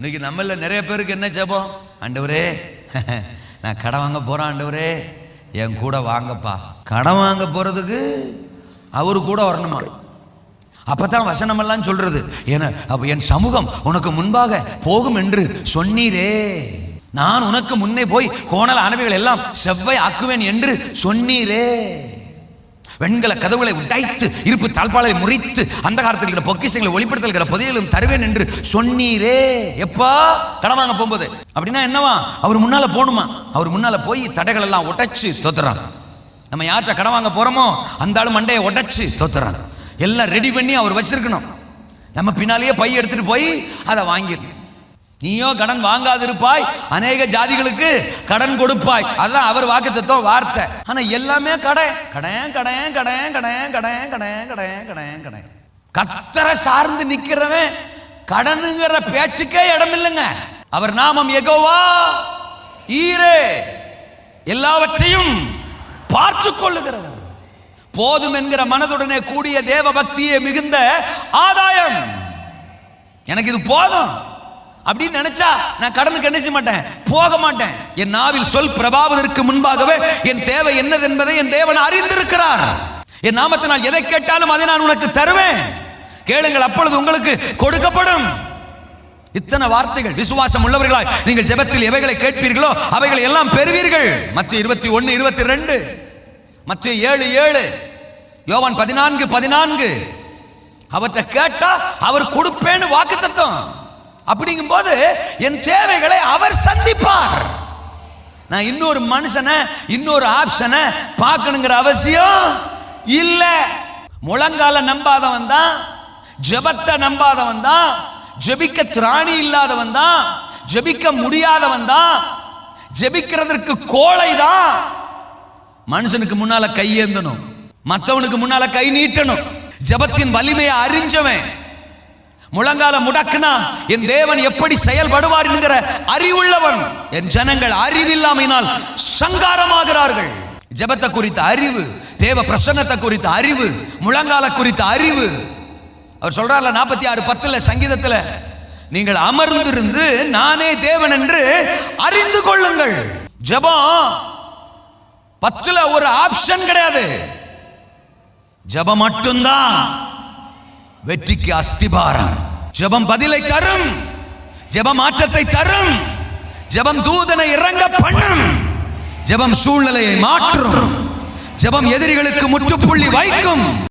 இன்னைக்கு நம்மள நிறைய பேருக்கு என்ன ஜெபம்? ஆண்டவரே நான் கடன் வாங்க போகிறேன் ஆண்டவரே. என் கூட வாங்கப்பா. கடன் வாங்க போகிறதுக்கு அவர் கூட வரணுமா? அப்பதான் வசனமெல்லாம் சொல்கிறது ஏன்னா அப்போ என் சமூகம் உனக்கு முன்பாக போகும் என்று சொன்னீரே. நான் உனக்கு முன்னே போய் கோணல் ஆனவைகள் எல்லாம் செவ்வாய் ஆக்குவேன் என்று சொன்னீரே. வெண்கல கதவுகளை உடைத்து இருப்பு தாழ்பாலை முறித்து அந்த காலத்தில் இருக்கிற பொக்கிஷங்களை இருக்கிற புதையலும் தருவேன் என்று சொன்னீரே. எப்பா? கடன் வாங்க போகும்போது. அப்படின்னா என்னவா? அவர் முன்னால போகணுமா? அவர் முன்னால போய் தடைகள் எல்லாம் உடைச்சு தோத்துறான். நம்ம யார்கிட்ட கடன் வாங்க போறோமோ அந்த ஆளு மண்டையை உடைச்சு தோத்துறான். எல்லாம் ரெடி பண்ணி அவர் வச்சிருக்கணும். நம்ம பின்னாலேயே பை எடுத்துட்டு போய் அதை வாங்கிடணும். நீயோ கடன் வாங்காதிருப்பாய். அநேக ஜாதிகளுக்கு கடன் கொடுப்பாய். அதான் அவர் வாக்கு தத்துவம் வார்த்தை. ஆனா எல்லாமே கடன் கடன் கடன் கடன் கடன் கடன் கடன் கடன் கடன் கடன் கத்தரை சார்ந்து நிக்கிறவன் கடனுங்கிற பேச்சுக்கே இடம் இல்லைங்க அவர் நாமம் எகோவா? ஈரே. எல்லாவற்றையும் பார்த்து கொள்ளுகிறவர். போதும் என்கிற மனதுடனே கூடிய தேவ பக்தியே மிகுந்த ஆதாயம். எனக்கு இது போதும். அப்படின்னு நினைச்சா நான் கடனுக்கு என்ன செய்ய மாட்டேன் போக மாட்டேன். என் நாவில் சொல் பிரபாவதற்கு முன்பாகவே என் தேவை என்னது என்பதை என் தேவன் அறிந்திருக்கிறார். என் நாமத்தினால் எதை கேட்டாலும் அதை நான் உனக்கு தருவேன். கேளுங்கள் அப்பொழுது உங்களுக்கு கொடுக்கப்படும். இத்தனை வார்த்தைகள் விசுவாசம் உள்ளவர்களாய் நீங்கள் ஜெபத்தில் எவைகளை கேட்பீர்களோ அவைகளை எல்லாம் பெறுவீர்கள். மத்திய இருபத்தி ஒன்று இருபத்தி ரெண்டு. மத்திய ஏழு ஏழு. யோவான் பதினான்கு பதினான்கு. அவற்றை கேட்டா அவர் கொடுப்பேன்னு வாக்கு தத்துவம் அப்படிங்கும்போது என் தேவைகளை அவர் சந்திப்பார். நான் இன்னொரு மனுஷனை இன்னொரு ஆப்ஷனை பார்க்கணுங்கிற அவசியம் இல்லை. முழங்கால நம்பாதவன் தான் ஜெபத்தை நம்பாதவன் தான் ஜெபிக்க திராணி இல்லாதவன் தான் ஜெபிக்க முடியாதவன் தான் ஜெபிக்கிறதற்கு கோழை தான். மனுஷனுக்கு முன்னால கையேந்தணும் மற்றவனுக்கு முன்னால கை நீட்டணும் ஜெபத்தின் வலிமையை அறிஞ்சவன். முழங்கால முடக்குனா என் தேவன் எப்படி செயல்படுவார் என்கிற அறிவுள்ளவன். என் ஜனங்கள் அறிவில்லாமையினால் சங்காரமாகிறார்கள். ஜெபத்தை குறித்த அறிவு தேவ பிரசன்னத்தை குறித்த அறிவு முழங்கால குறித்த அறிவு. அவர் சொல்றாருல நாற்பத்தி ஆறு பத்துல சங்கீதத்துல நீங்கள் அமர்ந்திருந்து நானே தேவன் என்று அறிந்து கொள்ளுங்கள். ஜெபம் பத்துல ஒரு ஆப்ஷன் கிடையாது. ஜெபம் மட்டும்தான். வெற்றிக்கு அஸ்திபாரம். ஜெபம் பதிலை தரும். ஜெபம் மாற்றத்தை தரும். ஜெபம் தூதனை இறங்க பண்ணும். ஜெபம் சூழ்நிலையை மாற்றும். ஜெபம் எதிரிகளுக்கு முற்றுப்புள்ளி வைக்கும்.